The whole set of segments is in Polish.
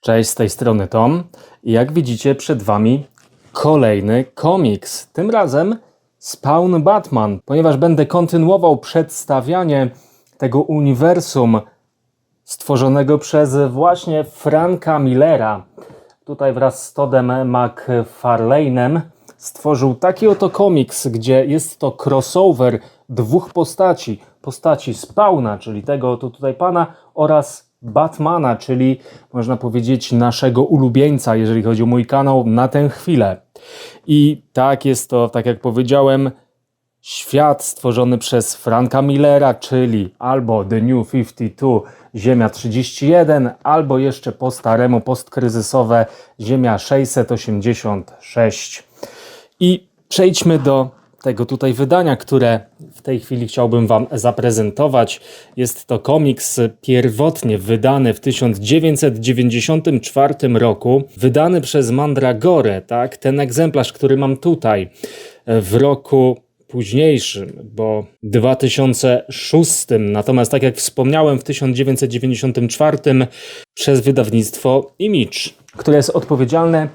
Cześć, z tej strony Tom. Jak widzicie, przed Wami kolejny komiks. Tym razem Spawn Batman, ponieważ będę kontynuował przedstawianie tego uniwersum stworzonego przez właśnie Franka Millera. Tutaj wraz z Toddem McFarlane'em stworzył taki oto komiks, gdzie jest to crossover dwóch postaci. Postaci Spawna, czyli tego oto tutaj pana oraz Batmana, czyli można powiedzieć naszego ulubieńca, jeżeli chodzi o mój kanał, na tę chwilę. I tak jest to, tak jak powiedziałem, świat stworzony przez Franka Millera, czyli albo The New 52, Ziemia 31, albo jeszcze po staremu, postkryzysowe Ziemia 686. I przejdźmy do tego tutaj wydania, które w tej chwili chciałbym Wam zaprezentować. Jest to komiks pierwotnie wydany w 1994 roku, wydany przez Mandragore, tak? Ten egzemplarz, który mam tutaj w roku późniejszym, bo 2006, natomiast tak jak wspomniałem w 1994 przez wydawnictwo Image, które jest odpowiedzialne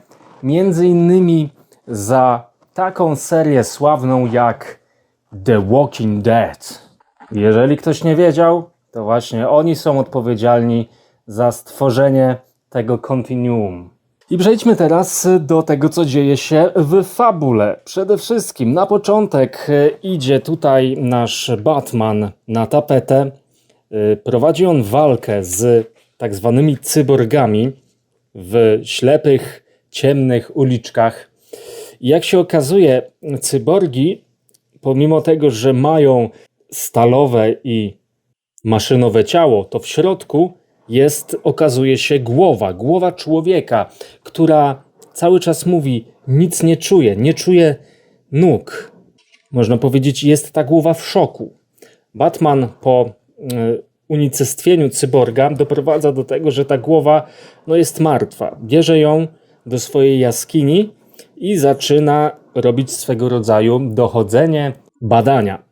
między innymi za taką serię sławną jak The Walking Dead. Jeżeli ktoś nie wiedział, to właśnie oni są odpowiedzialni za stworzenie tego kontinuum. I przejdźmy teraz do tego, co dzieje się w fabule. Przede wszystkim na początek e, idzie tutaj nasz Batman na tapetę. E, prowadzi on walkę z tak zwanymi cyborgami w ślepych, ciemnych uliczkach jak się okazuje, cyborgi, pomimo tego, że mają stalowe i maszynowe ciało, to w środku jest, okazuje się, głowa, głowa człowieka, która cały czas mówi: Nic nie czuje, nie czuje nóg. Można powiedzieć, jest ta głowa w szoku. Batman po y, unicestwieniu cyborga doprowadza do tego, że ta głowa no, jest martwa. Bierze ją do swojej jaskini i zaczyna robić swego rodzaju dochodzenie, badania.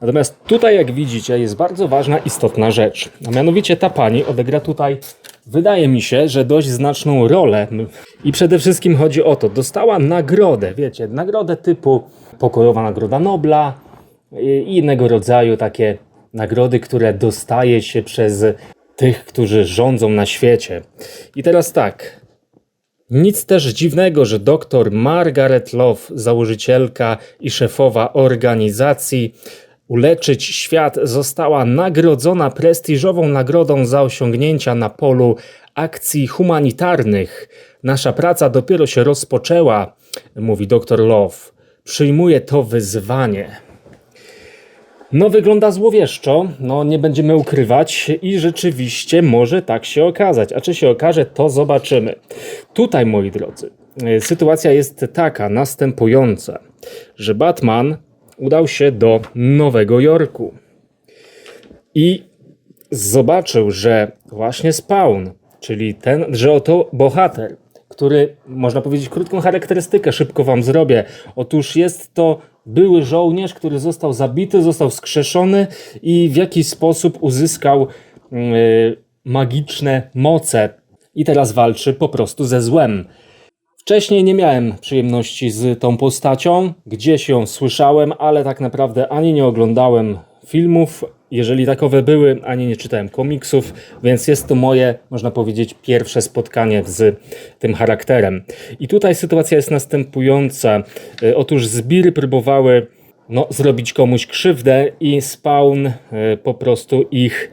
Natomiast tutaj, jak widzicie, jest bardzo ważna, istotna rzecz. A mianowicie ta pani odegra tutaj, wydaje mi się, że dość znaczną rolę. I przede wszystkim chodzi o to, dostała nagrodę, wiecie, nagrodę typu pokojowa nagroda Nobla i innego rodzaju takie nagrody, które dostaje się przez tych, którzy rządzą na świecie. I teraz tak, nic też dziwnego, że dr Margaret Love, założycielka i szefowa organizacji Uleczyć Świat, została nagrodzona prestiżową nagrodą za osiągnięcia na polu akcji humanitarnych. Nasza praca dopiero się rozpoczęła, mówi dr Love. Przyjmuję to wyzwanie. No, wygląda złowieszczo, no nie będziemy ukrywać i rzeczywiście może tak się okazać. A czy się okaże, to zobaczymy. Tutaj, moi drodzy, e, sytuacja jest taka, następująca, że Batman udał się do Nowego Jorku i zobaczył, że właśnie Spawn, czyli ten, że oto bohater, który, można powiedzieć, krótką charakterystykę szybko wam zrobię. Otóż jest to były żołnierz, który został zabity, został skrzeszony i w jakiś sposób uzyskał yy, magiczne moce i teraz walczy po prostu ze złem. Wcześniej nie miałem przyjemności z tą postacią, gdzieś ją słyszałem, ale tak naprawdę ani nie oglądałem filmów, jeżeli takowe były, ani nie czytałem komiksów, więc jest to moje, można powiedzieć, pierwsze spotkanie z tym charakterem. I tutaj sytuacja jest następująca. E, otóż zbiry próbowały no, zrobić komuś krzywdę i Spawn e, po prostu ich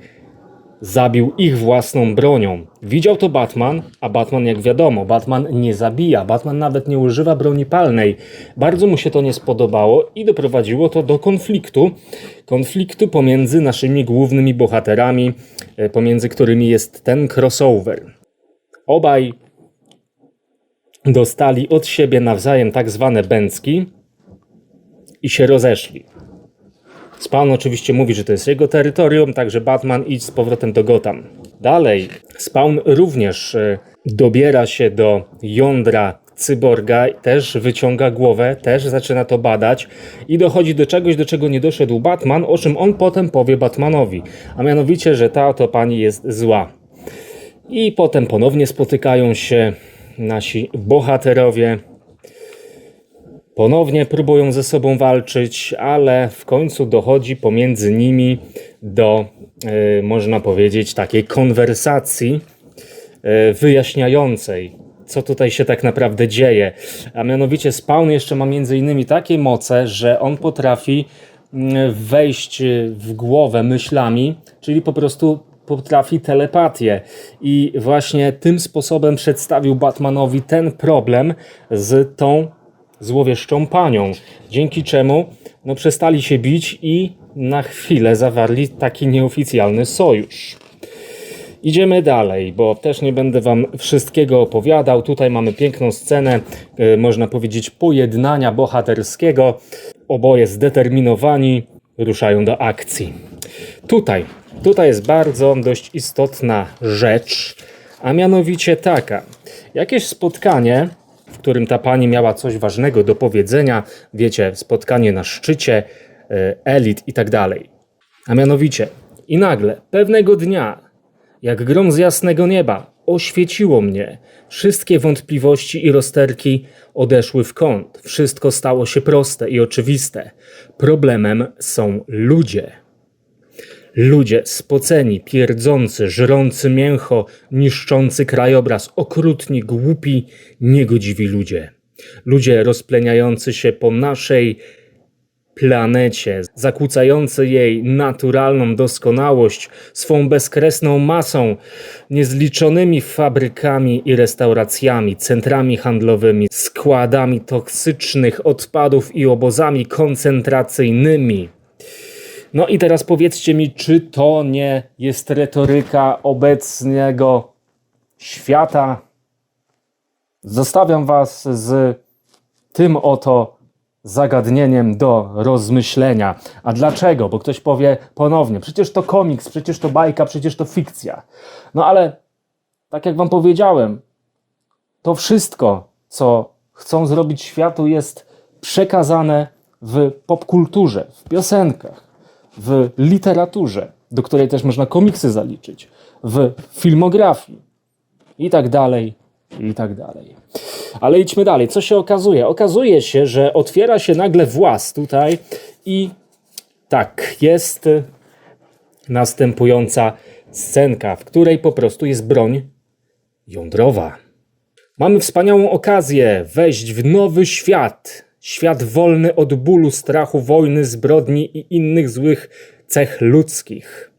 zabił ich własną bronią. Widział to Batman, a Batman, jak wiadomo, Batman nie zabija, Batman nawet nie używa broni palnej. Bardzo mu się to nie spodobało i doprowadziło to do konfliktu. Konfliktu pomiędzy naszymi głównymi bohaterami, e, pomiędzy którymi jest ten crossover. Obaj dostali od siebie nawzajem tak zwane bęcki i się rozeszli. Spawn oczywiście mówi, że to jest jego terytorium, także Batman idź z powrotem do Gotham. Dalej, Spawn również e, dobiera się do jądra cyborga, też wyciąga głowę, też zaczyna to badać i dochodzi do czegoś, do czego nie doszedł Batman, o czym on potem powie Batmanowi, a mianowicie, że ta oto pani jest zła. I potem ponownie spotykają się nasi bohaterowie. Ponownie próbują ze sobą walczyć, ale w końcu dochodzi pomiędzy nimi do, e, można powiedzieć, takiej konwersacji e, wyjaśniającej, co tutaj się tak naprawdę dzieje. A mianowicie Spawn jeszcze ma między innymi takie moce, że on potrafi mm, wejść w głowę myślami, czyli po prostu potrafi telepatię. I właśnie tym sposobem przedstawił Batmanowi ten problem z tą złowieszczą panią, dzięki czemu no, przestali się bić i na chwilę zawarli taki nieoficjalny sojusz. Idziemy dalej, bo też nie będę Wam wszystkiego opowiadał. Tutaj mamy piękną scenę, e, można powiedzieć, pojednania bohaterskiego. Oboje zdeterminowani ruszają do akcji. Tutaj, tutaj jest bardzo dość istotna rzecz, a mianowicie taka. Jakieś spotkanie, w którym ta pani miała coś ważnego do powiedzenia, wiecie, spotkanie na szczycie, e, elit i tak dalej. A mianowicie, i nagle, pewnego dnia, jak grom z jasnego nieba, oświeciło mnie. Wszystkie wątpliwości i rozterki odeszły w kąt. Wszystko stało się proste i oczywiste. Problemem są ludzie. Ludzie spoceni, pierdzący, żrący mięcho, niszczący krajobraz, okrutni, głupi, niegodziwi ludzie. Ludzie rozpleniający się po naszej planecie, zakłócający jej naturalną doskonałość swą bezkresną masą, niezliczonymi fabrykami i restauracjami, centrami handlowymi, składami toksycznych odpadów i obozami koncentracyjnymi. No i teraz powiedzcie mi, czy to nie jest retoryka obecnego świata? Zostawiam Was z tym oto zagadnieniem do rozmyślenia. A dlaczego? Bo ktoś powie ponownie, przecież to komiks, przecież to bajka, przecież to fikcja. No ale, tak jak Wam powiedziałem, to wszystko, co chcą zrobić światu, jest przekazane w popkulturze, w piosenkach, w literaturze, do której też można komiksy zaliczyć, w filmografii i tak dalej, i tak dalej. Ale idźmy dalej. Co się okazuje? Okazuje się, że otwiera się nagle włas tutaj i tak, jest następująca scenka, w której po prostu jest broń jądrowa. Mamy wspaniałą okazję wejść w nowy świat. Świat wolny od bólu, strachu, wojny, zbrodni i innych złych cech ludzkich.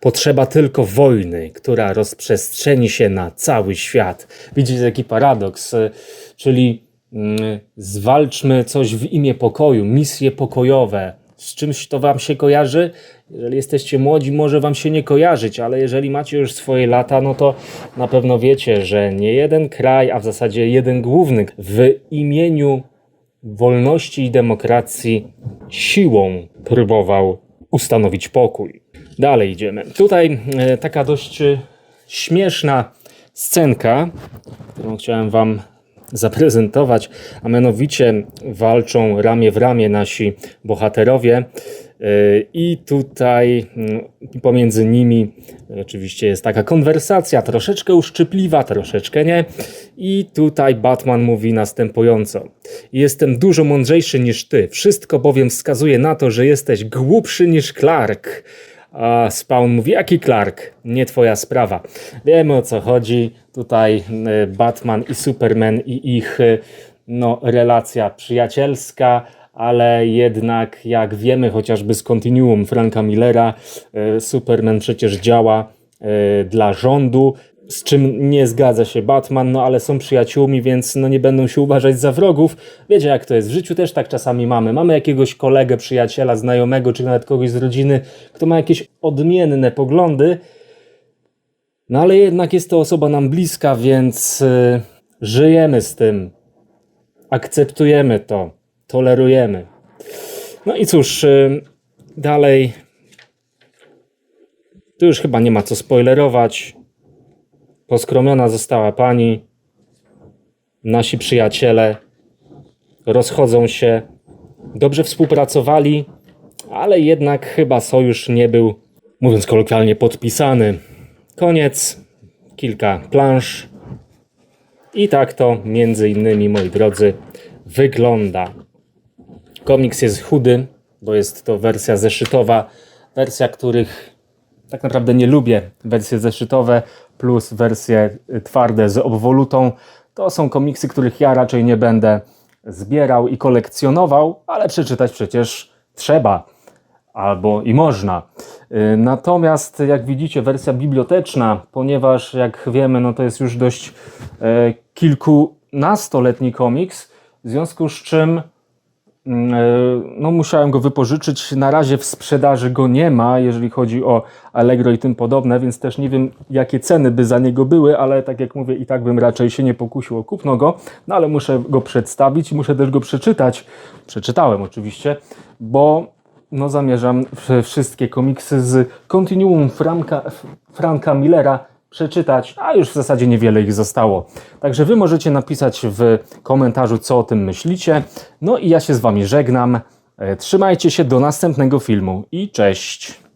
Potrzeba tylko wojny, która rozprzestrzeni się na cały świat. Widzicie taki paradoks, y, czyli mm, zwalczmy coś w imię pokoju, misje pokojowe. Z czymś to wam się kojarzy? Jeżeli jesteście młodzi, może wam się nie kojarzyć, ale jeżeli macie już swoje lata, no to na pewno wiecie, że nie jeden kraj, a w zasadzie jeden główny w imieniu wolności i demokracji siłą próbował ustanowić pokój. Dalej idziemy. Tutaj e, taka dość e, śmieszna scenka, którą chciałem Wam zaprezentować, a mianowicie walczą ramię w ramię nasi bohaterowie. E, I tutaj mm, pomiędzy nimi oczywiście jest taka konwersacja, troszeczkę uszczypliwa, troszeczkę nie. I tutaj Batman mówi następująco: Jestem dużo mądrzejszy niż ty, wszystko bowiem wskazuje na to, że jesteś głupszy niż Clark. A Spawn mówi, jaki Clark? Nie twoja sprawa. Wiemy o co chodzi. Tutaj y, Batman i Superman i ich y, no, relacja przyjacielska, ale jednak jak wiemy chociażby z kontinuum Franka Millera, y, Superman przecież działa dla rządu, z czym nie zgadza się Batman, no ale są przyjaciółmi, więc no nie będą się uważać za wrogów. Wiecie jak to jest, w życiu też tak czasami mamy. Mamy jakiegoś kolegę, przyjaciela, znajomego, czy nawet kogoś z rodziny, kto ma jakieś odmienne poglądy, no ale jednak jest to osoba nam bliska, więc yy, żyjemy z tym, akceptujemy to, tolerujemy. No i cóż, yy, dalej... Tu już chyba nie ma co spoilerować. Poskromiona została pani. Nasi przyjaciele rozchodzą się. Dobrze współpracowali, ale jednak chyba sojusz nie był, mówiąc kolokwialnie, podpisany. Koniec. kilka plansz. I tak to między innymi, moi drodzy, wygląda. Komiks jest chudy, bo jest to wersja zeszytowa. Wersja, których tak naprawdę nie lubię. Wersje zeszytowe plus wersje y, twarde z obwolutą. To są komiksy, których ja raczej nie będę zbierał i kolekcjonował, ale przeczytać przecież trzeba albo i można. Y, Natomiast jak widzicie wersja biblioteczna, ponieważ jak wiemy, no to jest już dość e, kilkunastoletni komiks, w związku z czym no musiałem go wypożyczyć. Na razie w sprzedaży go nie ma, jeżeli chodzi o Allegro i tym podobne, więc też nie wiem, jakie ceny by za niego były, ale tak jak mówię, i tak bym raczej się nie pokusił o kupno go, no ale muszę go przedstawić muszę też go przeczytać. Przeczytałem oczywiście, bo no zamierzam wszystkie komiksy z kontinuum Franka, Franka Millera przeczytać, a już w zasadzie niewiele ich zostało. Także wy możecie napisać w komentarzu, co o tym myślicie. No i ja się z wami żegnam. E, Trzymajcie się do następnego filmu i cześć!